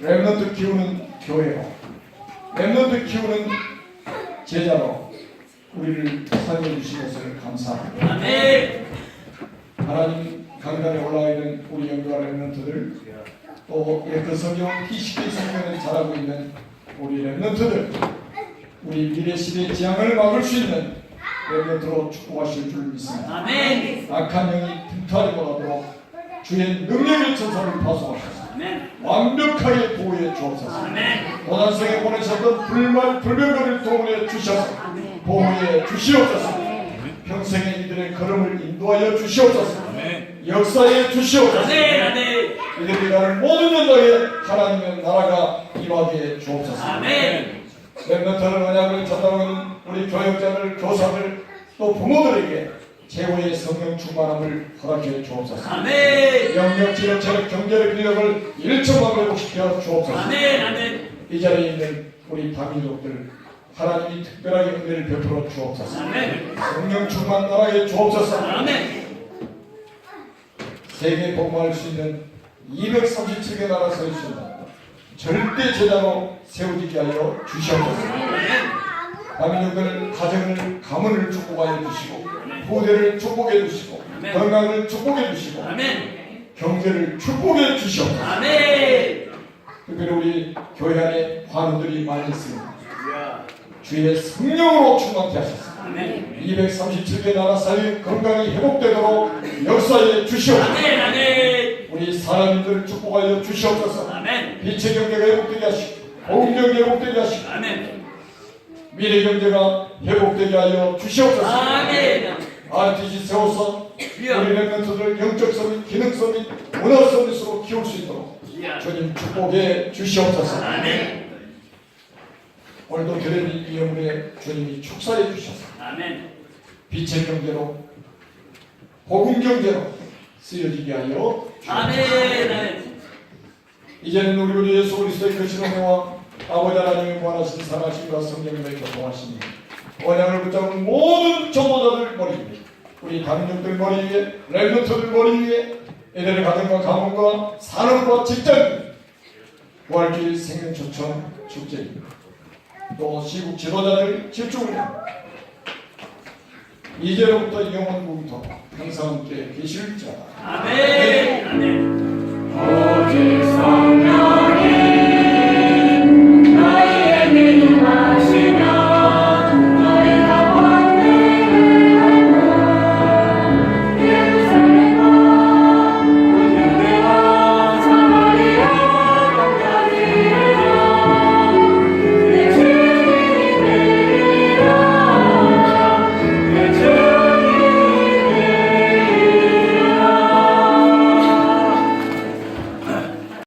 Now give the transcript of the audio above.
랩런트 키우는 교회로 랩런트 키우는 제자로 우리를 사용해 주신 것을 감사합니다. 아멘. 하나님 강단에 올라와 있는 우리 영광 랩런트들 또 예크 성경 TCK 성경에 자라고 있는 우리 랩런트들 우리 미래 시대 지향을 막을 수 있는 랩런트로 축복하실 줄 믿습니다. 아멘. 악한 영이 틈타지 못하도록 주의 능력의 천사를 파송하셔서. 완벽하게 보호해 주옵소서. 고난성에 보내셨던 불만 불병거를 도우해 주셔서 보호해 주시옵소서. 평생에 이들의 걸음을 인도하여 주시옵소서. 역사에 주시옵소서. 이들이 가는 모든 연장에 하나님의 나라가 임하게 주옵소서. 랩런트를 언약을 전달하는 우리 교역자들, 교사들 또 부모들에게 최고의 성령 충만함을 허락해 주옵소서. 아멘. 영역, 지역, 체력, 경제력, 비력을 일정하게 회복시켜 주옵소서. 아멘. 아멘. 이 자리에 있는 우리 다민족들 하나님이 특별하게 은혜를 베풀어 주옵소서. 아멘. 성령 충만 나라에 주옵소서. 아멘. 세계 복무할 수 있는 237개 나라 서 있습니다. 절대 제자로 세워지게 하여 주시옵소서. 다민족들 가정을 가문을 축복하여 주시고 후대를 축복해 주시고 건강을 축복해 주시고 아멘. 경제를 축복해 주시옵소서. 아멘. 특별히 우리 교회 안에 환우들이 많이 있습니다. 주의 성령으로 충만케. 아멘. 237개 나라 사이 건강이 회복되도록 역사에 주시옵소서. 아멘. 아멘. 우리 사람들을 축복하여 주시옵소서. 아멘. 빛의 경제가 회복되게 하시고 복음 경제 회복되게 하시고 아멘. 미래 경제가 회복되게 하여 주시옵소서. 아멘. RTC 세워서 주여. 우리 랩런트들 영적 서밋, 기능 서밋, 문화 서밋으로 키울 수 있도록. 주님 축복해 주시옵소서. 아멘. 오늘도 드레비 이영물에 주님이 축사해 주셔서 아멘. 빛의 경제로 복음 경제로 쓰여지게 하여 아멘. 주옵소서. 아멘. 이제는 우리 우리 예수 그리스도의 그 신원회와 아버지 하나님의 무한하신 사랑하심과 성령님의 교통하심이 언약을 붙잡은 모든 머리 위에 우리 당력들 머리 위에 랩런트들 머리 위에 애들의 가정과 가문과 산업과 직장 부활주의 생명초청 축제입니다. 또 시국 지도자들 집중을 이제로부터 영원 무궁토 항상 함께 계실지어다. 아멘. 아멘. 오직 성